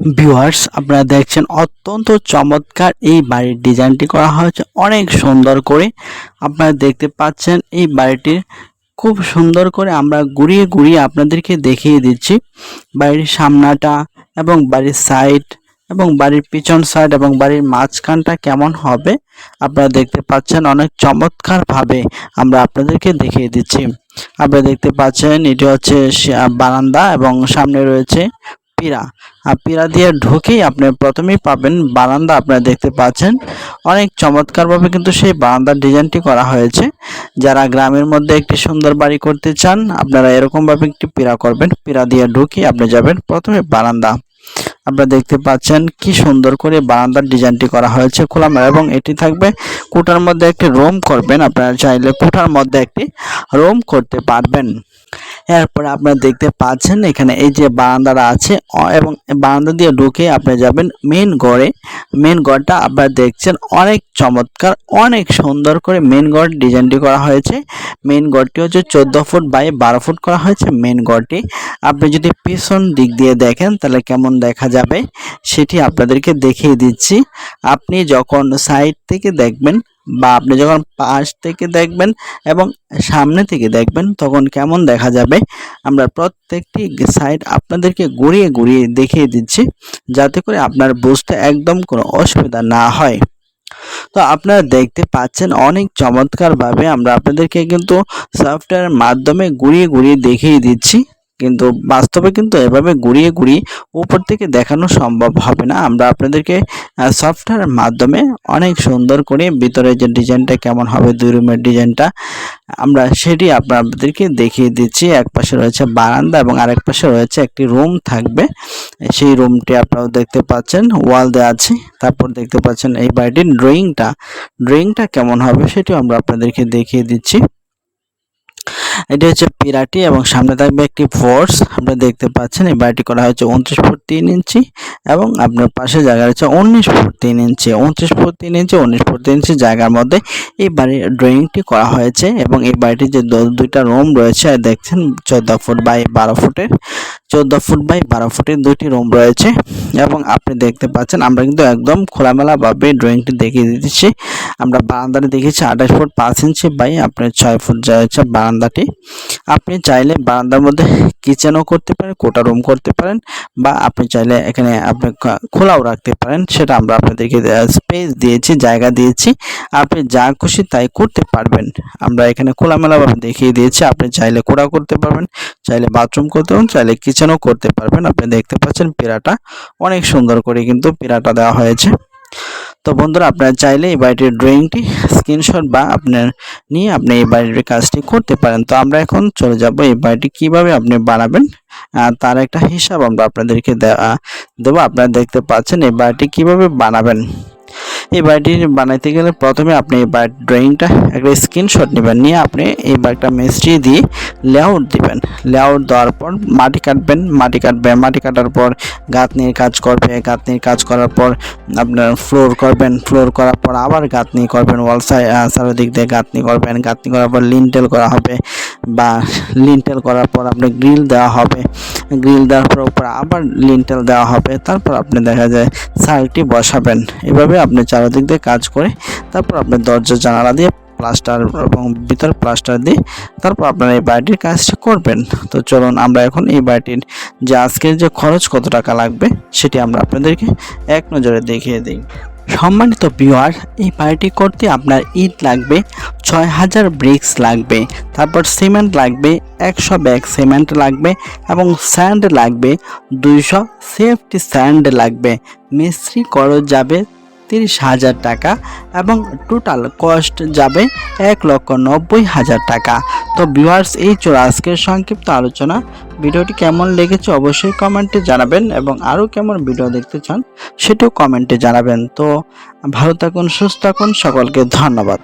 Viewers আপনারা দেখছেন অত্যন্ত চমৎকার এই বাড়ির ডিজাইনটি করা হয়েছে। অনেক সুন্দর করে আপনারা দেখতে পাচ্ছেন এই বাড়িটির। খুব সুন্দর করে আমরা ঘুরিয়ে ঘুরিয়ে আপনাদেরকে দেখিয়ে দিচ্ছি। বাড়ির সামনাটা এবং বাড়ির সাইড এবং বাড়ির পিছন সাইড এবং বাড়ির মাঝখানটা কেমন হবে আপনারা দেখতে পাচ্ছেন অনেক চমৎকারভাবে আমরা আপনাদেরকে দেখিয়ে দিচ্ছি। আপনারা দেখতে পাচ্ছেন, এটি হচ্ছে বারান্দা এবং সামনে রয়েছে পিরা আর পিরা দিয়ে ঢুকেই আপনি প্রথমেই পাবেন বারান্দা আপনারা দেখতে পাচ্ছেন। অনেক চমৎকারভাবে কিন্তু সেই বারান্দার ডিজাইনটি করা হয়েছে। যারা গ্রামের মধ্যে একটি সুন্দর বাড়ি করতে চান, আপনারা এরকমভাবে একটি পিরা করবেন। পিরা দিয়ে ঢুকে আপনি যাবেন প্রথমে বারান্দা। আপনারা দেখতে পাচ্ছেন কি সুন্দর করে বারান্দার ডিজাইনটি করা হয়েছে খোলামেলা এবং এটি থাকবে কুটার মধ্যে একটি রুম করবেন। আপনারা চাইলে কুটার মধ্যে একটি রুম করতে পারবেন। এরপরে আপনারা দেখতে পাচ্ছেন এখানে এই যে বারান্দাটা আছে এবং বারান্দা দিয়ে ঢুকে আপনি যাবেন মেন ঘরে মেন ঘরটা আপনারা দেখছেন অনেক চমৎকার, অনেক সুন্দর করে মেন ঘর ডিজাইনটি করা হয়েছে। মেন ঘরটি হচ্ছে চোদ্দ ফুট বাই বারো ফুট করা হয়েছে মেন ঘরটি আপনি যদি পিছন দিক দিয়ে দেখেন তাহলে কেমন দেখা যাবে, সেটি আপনাদেরকে দেখিয়ে দিচ্ছি। আপনি যখন সাইড থেকে দেখবেন বা আপনি যখন পাশ থেকে দেখবেন এবং সামনে থেকে দেখবেন, তখন কেমন দেখা যাবে? আমরা প্রত্যেকটি সাইড আপনাদেরকে ঘুরিয়ে ঘুরিয়ে দেখিয়ে দিচ্ছি, যাতে করে আপনার বুঝতে একদম কোনো অসুবিধা না হয়। তো আপনারা দেখতে পাচ্ছেন অনেক চমৎকারভাবে আমরা আপনাদেরকে কিন্তু সফটওয়্যারের মাধ্যমে ঘুরিয়ে ঘুরিয়ে দেখিয়ে দিচ্ছি। কিন্তু বাস্তবে কিন্তু এভাবে ঘুরিয়ে ঘুরিয়ে উপর থেকে দেখানো সম্ভব হবে না। আমরা আপনাদেরকে সফটওয়্যারের মাধ্যমে অনেক সুন্দর করে ভিতরে যে ডিজাইনটা কেমন হবে, দুই রুমের ডিজাইনটা, আমরা সেটি আপনাদেরকে দেখিয়ে দিচ্ছি। এক পাশে রয়েছে বারান্দা এবং আরেক পাশে রয়েছে একটি রুম থাকবে। সেই রুমটি আপনারা দেখতে পাচ্ছেন, ওয়াল দেওয়া আছে। তারপর দেখতে পাচ্ছেন এই বাড়িটির ড্রয়িংটা। ড্রয়িংটা কেমন হবে সেটিও আমরা আপনাদেরকে দেখিয়ে দিচ্ছি। এটি হচ্ছে পিরাটি এবং সামনে থাকবে একটি ফোর্স। আপনারা দেখতে পাচ্ছেন এই বাড়িটি করা হয়েছে উনত্রিশ ফুট তিন ইঞ্চি এবং আপনার পাশে জায়গা রয়েছে উনিশ ফুট তিন ইঞ্চি। উনত্রিশ ফুট তিন ইঞ্চি, উনিশ ফুট তিন ইঞ্চি জায়গার মধ্যে এই বাড়ির ড্রয়িংটি করা হয়েছে এবং এই বাড়িটির যে দুইটা রুম রয়েছে, দেখছেন চোদ্দ ফুট বাই বারো ফুটের। চোদ্দ ফুট বাই বারো ফুটের দুইটি রুম রয়েছে এবং আপনি দেখতে পাচ্ছেন আমরা কিন্তু একদম খোলামেলাভাবে ড্রয়িংটি দেখিয়ে দিচ্ছি। আমরা বারান্দাটি দেখেছি আঠাশ ফুট পাঁচ ইঞ্চি বাই আপনার ছয় ফুট যা হচ্ছে বারান্দাটি। আপনি চাইলে বারান্দার মধ্যে কিচেনও করতে পারেন, কোটা রুম করতে পারেন বা আপনি চাইলে এখানে আপনি খোলাও রাখতে পারেন, সেটা আমরা আপনাদেরকে স্পেস দিয়েছি, জায়গা দিয়েছি। আপনি যা খুশি তাই করতে পারবেন। আমরা এখানে খোলামেলাভাবে দেখিয়ে দিয়েছি, আপনি চাইলে কোড়া করতে পারবেন, চাইলে বাথরুম করতে পারবেন, চাইলে কিচেনও করতে পারবেন। আপনি দেখতে পাচ্ছেন পেরাটা অনেক সুন্দর করে কিন্তু পেরাটা দেওয়া হয়েছে। তো বন্ধুরা, আপনারা চাইলে এই বাড়িটির ড্রয়িংটি স্ক্রিনশট বা আপনার নিয়ে আপনি এই বাড়িটির কাজটি করতে পারেন। তো আমরা এখন চলে যাব এই বাড়িটি কীভাবে আপনি বানাবেন তার একটা হিসাব আমরা আপনাদেরকে দেওয়া দেবো। আপনারা দেখতে পাচ্ছেন এই বাড়িটি কীভাবে বানাবেন। এই বাড়িটি বানাইতে গেলে প্রথমে আপনি এই বাড়ির ড্রয়িংটা একটা স্ক্রিনশট নেবেন, নিয়ে আপনি এই বাড়িটা মিস্ত্রি দিয়ে লেআউট দিবেন। লেআউট দেওয়ার পর মাটি কাটবেন মাটি কাটবেন, মাটি কাটার পর গাঁথনির কাজ করবে, গাঁথনির কাজ করার পর আপনার ফ্লোর করবেন ফ্লোর করার পর আবার গাঁথনি করবেন ওয়াল সাইড চারিদিক দিয়ে গাঁথনি করবেন। গাঁথনি করার পর লিন্টেল করা হবে বা লিন্টেল করার পর আপনি গ্রিল দেওয়া হবে। গ্রিল দেওয়ার পর উপর আবার লিন্টেল দেওয়া হবে। তারপর আপনি দেখা যায় সাইডটি বসাবেন। এভাবে আপনি চারিদিক দিয়ে কাজ করে, তারপর আপনি দরজা জানালা দিয়ে প্লাস্টার এবং ভিতর প্লাস্টার দিয়ে তারপর আপনারা এই বাড়িটির কাজটি করবেন। তো চলুন আমরা এখন এই বাড়িটির যে আজকের যে খরচ কত টাকা লাগবে সেটি আমরা আপনাদেরকে এক নজরে দেখিয়ে দিই। সম্মানিত ভিউয়ার, এই বাড়িটি করতে আপনার ইট লাগবে, ছয় হাজার ব্রিক্স লাগবে, তারপর সিমেন্ট লাগবে, একশো ব্যাগ সিমেন্ট লাগবে এবং স্যান্ড লাগবে, দুইশো সেফটি স্যান্ড লাগবে। মিস্ত্রি খরচ যাবে তিরিশ হাজার টাকা এবং টোটাল কস্ট যাবে এক লক্ষ নব্বই হাজার টাকা। তো ভিউয়ার্স এই ছিল আজকের সংক্ষিপ্ত আলোচনা। ভিডিওটি কেমন লেগেছে অবশ্যই কমেন্টে জানাবেন এবং আরও কেমন ভিডিও দেখতে চান সেটাও কমেন্টে জানাবেন। তো ভালো থাকুন, সুস্থ থাকুন, সকলকে ধন্যবাদ।